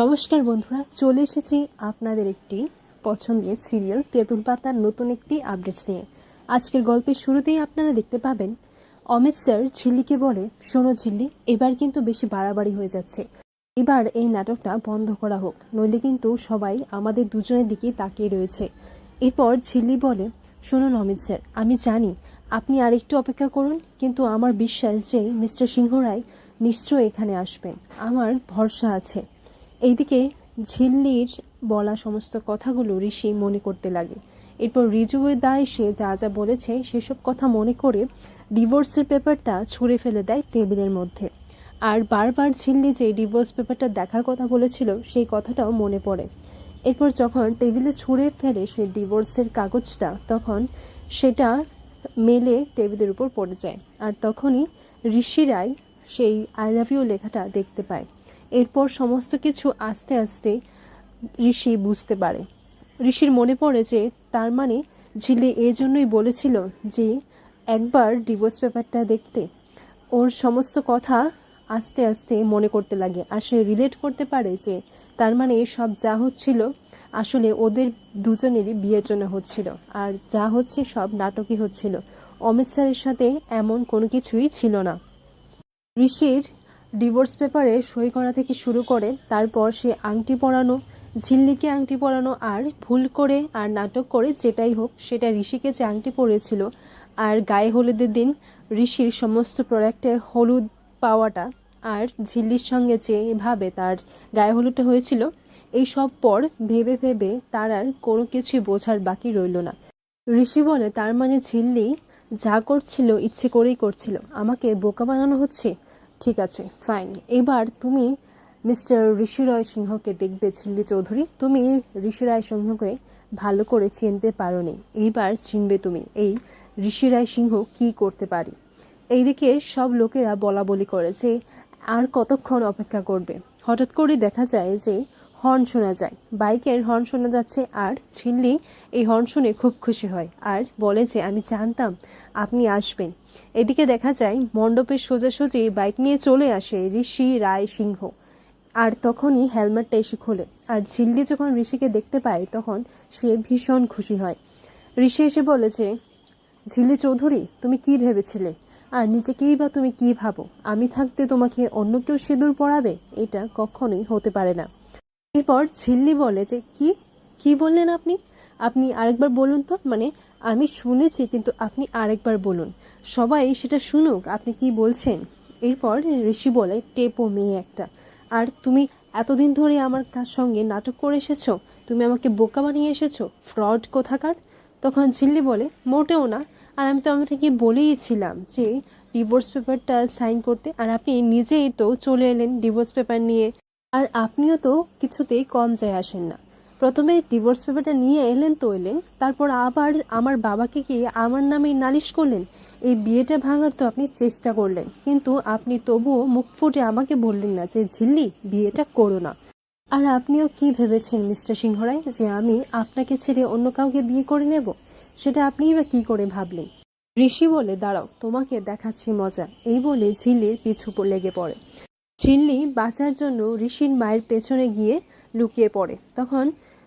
নমস্কার বন্ধুরা, চলে এসেছি আপনাদের একটি পছন্দের সিরিয়াল তেঁতুল পাতার নতুন একটি আপডেট নিয়ে। আজকের গল্পের শুরুতেই আপনারা দেখতে পাবেন, অমিত স্যার ঝিল্লিকে বলে, শোনো ঝিল্লি, এবার কিন্তু বেশি বাড়াবাড়ি হয়ে যাচ্ছে। এবার এই নাটকটা বন্ধ করা হোক, নইলে কিন্তু সবাই আমাদের দুজনের দিকেই তাকিয়ে রয়েছে। এরপর ঝিল্লি বলে, শুনুন অমিত স্যার, আমি জানি আপনি আরেকটু অপেক্ষা করুন, কিন্তু আমার বিশ্বাস যে মিস্টার সিংহ রায় নিশ্চয়ই এখানে আসবেন। আমার ভরসা আছে। এইদিকে ঝিল্লির বলা সমস্ত কথাগুলো ঋষি মনে করতে লাগে। এরপর রিজুয়ের দা এসে যা যা বলেছে, সেসব কথা মনে করে ডিভোর্সের পেপারটা ছুঁড়ে ফেলে দেয় টেবিলের মধ্যে। আর বারবার ঝিল্লি যে ডিভোর্স পেপারটা দেখার কথা বলেছিল, সেই কথাটাও মনে পড়ে। এরপর যখন টেবিলে ছুঁড়ে ফেলে সেই ডিভোর্সের কাগজটা, তখন সেটা মেলে টেবিলের উপর পড়ে যায়। আর তখনই ঋষি রায় সেই আই লাভ ইউ লেখাটা দেখতে পায়। এরপর সমস্ত কিছু আস্তে আস্তে ঋষি বুঝতে পারে। ঋষির মনে পড়ে যে তার মানে ঝিলে জন্যই বলেছিল যে একবার ডিভোর্স পেপারটা দেখতে। ওর সমস্ত কথা আস্তে আস্তে মনে করতে লাগে আর সে রিলেট করতে পারে যে তার মানে সব যা হচ্ছিল আসলে ওদের দুজনেরই বিয়ের জন্য হচ্ছিল আর যা হচ্ছে সব নাটকই হচ্ছিল। অমিত স্যারের সাথে এমন কোনো কিছুই ছিল না। ঋষির ডিভোর্স পেপারে সই করা থেকে শুরু করে তারপর সে আংটি পরানো, ঝিল্লিকে আংটি পরানো আর ভুল করে আর নাটক করে যেটাই হোক, সেটা ঋষিকে যে আংটি পরেছিল। আর গায়ে হলুদের দিন ঋষির সমস্ত প্রোডাক্টে হলুদ পাওয়াটা আর ঝিল্লির সঙ্গে যে ভাবে তার গায়ে হলুদটা হয়েছিল, এই সব পর ভেবে ভেবে তার আর কোনো কিছুই বোঝার বাকি রইল না। ঋষি বলে, তার মানে ঝিল্লি যা করছিল, ইচ্ছে করেই করছিল। আমাকে বোকা বানানো হচ্ছে? ঠিক আছে ফাইন এবার তুমি মিস্টার ঋষি রয় সিংহকে দেখবে ঝিল্লি চৌধুরী। তুমি ঋষি রায় সিংহকে ভালো করে চিনতে পারো নি এইবার চিনবে তুমি, এই ঋষি রায় সিংহ কি করতে পারি। এইদিকে সব লোকেরা বলা বলি করে যে, আর কতক্ষণ অপেক্ষা করবে? হঠাৎ করে দেখা যায় যে হর্ন শোনা যায়। বাইকের হর্ন শোনা যাচ্ছে আর ঝিল্লি এই হর্ন শুনে খুব খুশি হয়। আর বলে যে, আমি জানতাম আপনি আসবেন। এদিকে দেখা যায়, মণ্ডপের সোজাসুজি বাইক নিয়ে চলে আসে ঋষি রায় সিংহ। আর তখনই হেলমেটটা এসে খোলে। আর ঝিল্লি যখন ঋষিকে দেখতে পায়, তখন সে ভীষণ খুশি হয়। ঋষি এসে বলে যে, ঝিল্লি চৌধুরী, তুমি কি ভেবেছিলে? আর নিজেকেই বা তুমি কি ভাবো? আমি থাকতে তোমাকে অন্য কেউ সিঁদুর পরাবে? এটা কখনোই হতে পারে না। এরপর ঝিল্লি বলে যে, কি? কি বললেন আপনি? আপনি আরেকবার বলুন তো মানে আমি শুনেছি কিন্তু আপনি আরেকবার বলুন। সবাই সেটা শুনুক, আপনি কি বলছেন? এরপর ঋষি বলে, টেপো মেয়ে একটা। আর তুমি এতদিন ধরে আমার সঙ্গে নাটক করে এসেছ? তুমি আমাকে বোকা বানিয়ে এসেছ? ফ্রড কোথাকার? তখন ঝিল্লি বলে, মোটেও না। আর আমি তো আমাকে বলেইছিলাম যে, ডিভোর্স পেপারটা সাইন করতে, আর আপনি নিজেই তো চলে এলেন ডিভোর্স পেপার নিয়ে। আর আপনিও তো কিছুতেই কম যায় আসেন না। প্রথমে ডিভোর্স পেপারটা নিয়ে এলেন তো এলেন তারপর আবার আমার বাবাকে গিয়ে আমার নামে নালিশ করলেন? এই বিয়েটা ভাঙার তো আপনি চেষ্টা করলেন, কিন্তু আপনি তবুও মুখ ফুটে আমাকে বললেন না যে, ঝিল্লি, বিয়েটা করো না। আর আপনিও কি ভেবেছেন, মিস্টার সিংহরায়, যে আমি আপনাকে ছেড়ে অন্য কাউকে বিয়ে করে নেব? সেটা আপনিই বা কি করে ভাবলেন? ঋষি বলে, দাঁড়াও, তোমাকে দেখাচ্ছি মজা। এই বলে ঝিল্লির পিছু লেগে পড়ে। ঝিল্লি বাঁচার জন্য ঋষির মায়ের পেছনে গিয়ে লুকিয়ে পড়ে। তখন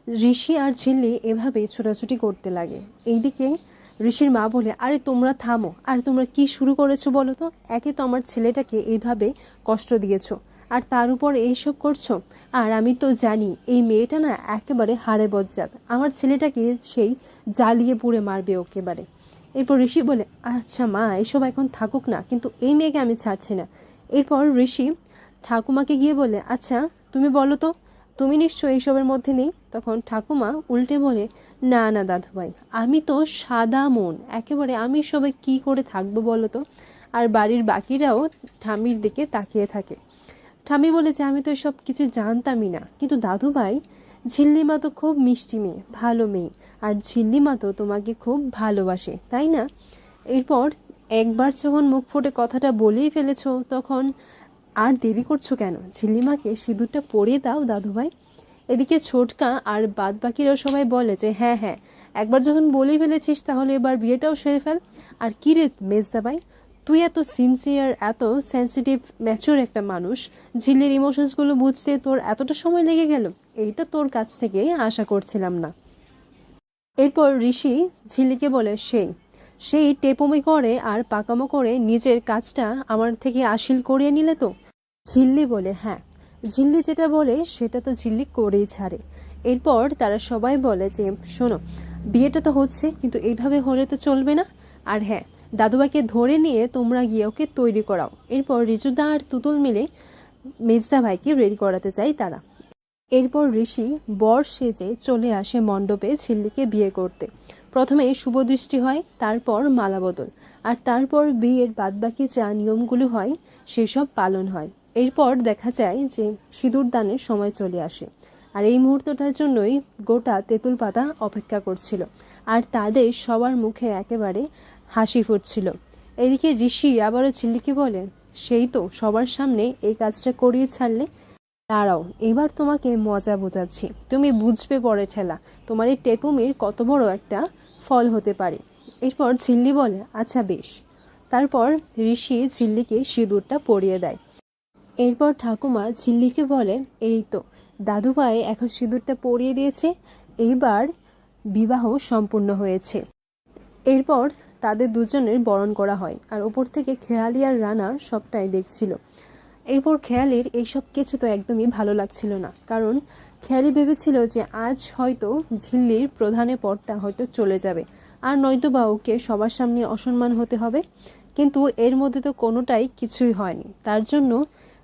ঋষি আর ঝিল্লি এভাবে ছোটাছুটি করতে লাগে। এইদিকে ঋষির মা বলে, আরে তোমরা থামো। আর তোমরা কি শুরু করেছ বলো তো? একে তো আমার ছেলেটাকে এইভাবে কষ্ট দিয়েছ। আর তার উপর এইসব করছ? আর আমি তো জানি, এই মেয়েটা না একেবারে হাড়ে বজ্জাত। আমার ছেলেটাকে সেই জ্বালিয়ে পুড়ে মারবে একেবারে। এরপর ঋষি বলে আচ্ছা মা, এসব এখন থাকুক না, কিন্তু এই মেয়েকে আমি ছাড়ছি না। এরপর ঋষি ঠাকুমাকে গিয়ে বলে আচ্ছা তুমি বলো তো তুমি নিশ্চয়ই এইসবের মধ্যে নেই? তখন ঠাকুমা উল্টে বলে, না না, দাদাভাই, আমি তো সাদা মন। একেবারে আমি সবে কি করে থাকব বলো তো? আর বাড়ির বাকিরাও ঠামির দিকে তাকিয়ে থাকে। ঠামি বলে যে, আমি তো এসব কিছু জানতামই না। কিন্তু দাদুভাই, ঝিল্লিমা তো খুব মিষ্টি মেয়ে, ভালো মেয়ে। আর ঝিল্লিমা তো তোমাকে খুব ভালোবাসে, তাই না? এরপর একবার যখন মুখ ফুটে কথাটা বলেই ফেলেছো, তখন আর দেরি করছ কেন? ঝিল্লিমাকে সিঁদুরটা পরিয়ে দাও, দাদুভাই। এদিকে ছোটকা আর বাদ বাকিরাও সবাই বলে যে হ্যাঁ হ্যাঁ একবার যখন বলেই ফেলেছিস তাহলে এবার বিয়েটাও সেরে ফেল। আর কি রে মেজদাবাই তুই এত সিনসিয়ার এত সেন্সিটিভ ম্যাচুর একটা মানুষ ঝিল্লির ইমোশনসগুলো বুঝতে তোর এতটা সময় লেগে গেল? এইটা তোর কাছ থেকে আশা করছিলাম না। এরপর ঋষি ঝিল্লিকে বলে, সেই সেই টেপমি করে আর পাকামো করে নিজের কাজটা আমার থেকে আসিল করিয়ে নিলে তো? ঝিল্লি বলে হ্যাঁ। ঝিল্লি যেটা বলে, সেটা তো ঝিল্লি করেই ছাড়ে। এরপর তারা সবাই বলে যে, শোনো, বিয়েটা তো হচ্ছে, কিন্তু এইভাবে হলে তো চলবে না। আর হ্যাঁ দাদুবাকে ধরে নিয়ে তোমরা গিয়ে ওকে তৈরি করাও। এরপর রিজুদা আর তুতুল মিলে মেজদা ভাইকে রেডি করাতে চাই তারা। এরপর ঋষি বর সেজে চলে আসে মণ্ডপে ঝিল্লিকে বিয়ে করতে। প্রথমে শুভদৃষ্টি হয়, তারপর মালা বদল আর তারপর বিয়ের বাদবাকি যা নিয়মগুলো হয়, সেসব পালন হয়। এরপর দেখা যায় যে সিঁদুর দানের সময় চলে আসে। আর এই মুহূর্তটার জন্যই গোটা তেঁতুল পাতা অপেক্ষা করছিল। আর তাদের সবার মুখে একেবারে হাসি ফুটছিল। এদিকে ঋষি আবারও ঝিল্লিকে বলে, সেই তো, সবার সামনে এই কাজটা করিয়ে ছাড়লে? দাঁড়াও, এবার তোমাকে মজা বোঝাচ্ছি। তুমি বুঝবে পরে ঠেলা, তোমার এই টেপুমির কত বড় একটা ফল হতে পারে। এরপর ঝিল্লি বলে আচ্ছা বেশ। তারপর ঋষি ঝিল্লিকে সিঁদুরটা পরিয়ে দেয়। এরপর ঠাকুমা ঝিল্লিকে বলে, এই তো, দাদু ভাই এখন সিঁদুরটা পরিয়ে দিয়েছে, এইবার বিবাহ সম্পূর্ণ হয়েছে। এরপর তাদের দুজনের বরণ করা হয়, আর ওপর থেকে খেয়ালি আর রানা সবটাই দেখছিল। এরপর খেয়ালির এইসব কিছু তো একদমই ভালো লাগছিল না, কারণ খেয়ালি ভেবেছিল যে আজ হয়তো ঝিল্লির প্রধানের পদটা হয়তো চলে যাবে, আর নয়তো বা ওকে সবার সামনে অসম্মান হতে হবে। কিন্তু এর মধ্যে তো কোনোটাই কিছুই হয়নি, তার জন্য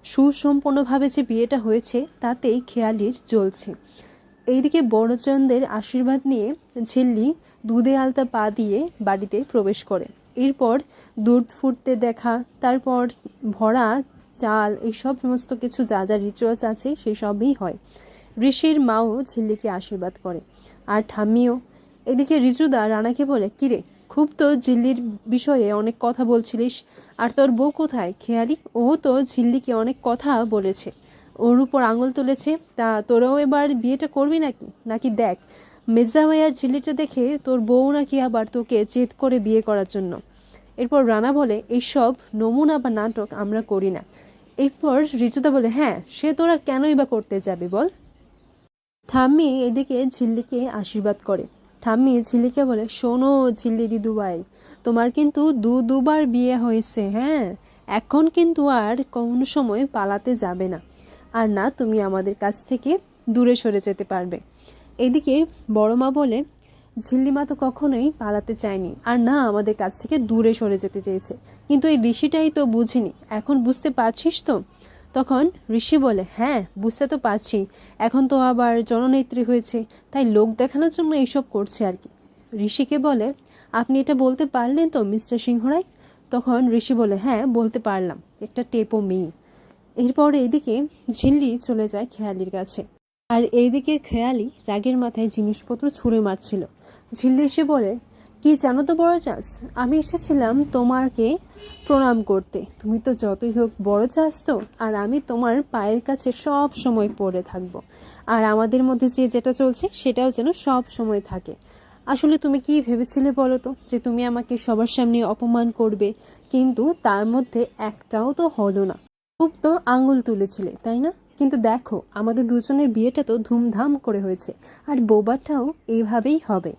সুসম্পন্নভাবে যে বিয়েটা হয়েছে, তাতেই খেয়ালির জ্বলছে। এইদিকে বড়চন্দের আশীর্বাদ নিয়ে ঝিল্লি দুধে আলতা পা দিয়ে বাড়িতে প্রবেশ করে। এরপর দুধ ফুটতে দেখা, তারপর ভরা চাল এই সব সমস্ত কিছু যা যা রিচুয়ালস আছে, সেই সবই হয়। ঋষির মাও ঝিল্লিকে আশীর্বাদ করে। আর ঠাম্মিও। এদিকে রিজুদা রানাকে বলে, কিরে খুব তো ঝিল্লির বিষয়ে অনেক কথা বলছিলিস, আর তোর বউ কোথায়? খেয়ালি? ও তো, ঝিল্লিকে অনেক কথা বলেছে। ওর উপর আঙুল তুলেছে। তা তোরাও এবার বিয়েটা করবি নাকি? নাকি দেখ মেজা ভাইয়ার ঝিল্লিটা দেখে তোর বউ নাকি আবার তোকে জেদ করে বিয়ে করার জন্য। এরপর রানা বলে, এইসব নমুনা বা নাটক আমরা করি না। এরপর রিচুদা বলে হ্যাঁ সে তোরা কেনই বা করতে যাবে বল? ঠাম্মি এদিকে ঝিল্লিকে আশীর্বাদ করে। ঠাম্মি ঝিল্লিকে বলে, শোনো ঝিল্লি দিদুবাই তোমার কিন্তু দু দুবার বিয়ে হয়েছে হ্যাঁ? এখন কিন্তু আর কোনো সময় পালাতে যাবে না। আর না, তুমি আমাদের কাছ থেকে দূরে সরে যেতে পারবে। এদিকে বড় মা বলে ঝিল্লিমা তো কখনোই পালাতে চায়নি। আর না, আমাদের কাছ থেকে দূরে সরে যেতে চেয়েছে। কিন্তু এই ঋষিটাই তো বুঝিনি। এখন বুঝতে পারছিস তো? তখন ঋষি বলে হ্যাঁ বুঝতে তো পারছি। এখন তো আবার জননেত্রী হয়েছে, তাই লোক দেখানোর জন্য এইসব করছে আর কি। ঋষিকে বলে, আপনি এটা বলতে পারলেন তো, মিস্টার সিংহরাই তখন ঋষি বলে হ্যাঁ বলতে পারলাম, একটা টেপো মেয়ে। এরপর এইদিকে ঝিল্লি চলে যায় খেয়ালির কাছে। আর এইদিকে খেয়ালি রাগের মাথায় জিনিসপত্র ছুঁড়ে মারছিল। ঝিল্লি এসে বলে কি জানো তো বড় চাষ আমি এসেছিলাম তোমাকে প্রণাম করতে। তুমি তো যতই হোক বড় চাষ তো, আর আমি তোমার পায়ের কাছে সব সময় পড়ে থাকব। আর আমাদের মধ্যে যে যেটা চলছে, সেটাও যেন সব সময় থাকে। আসলে তুমি কি ভেবেছিলে বলো তো, যে তুমি আমাকে সবার সামনে অপমান করবে? কিন্তু তার মধ্যে একটাও তো হলো না। খুব তো আঙুল তুলেছিলে, তাই না? কিন্তু দেখো, আমাদের দুজনের বিয়েটা তো ধুমধাম করে হয়েছে, আর বোবাটাও এইভাবেই হবে।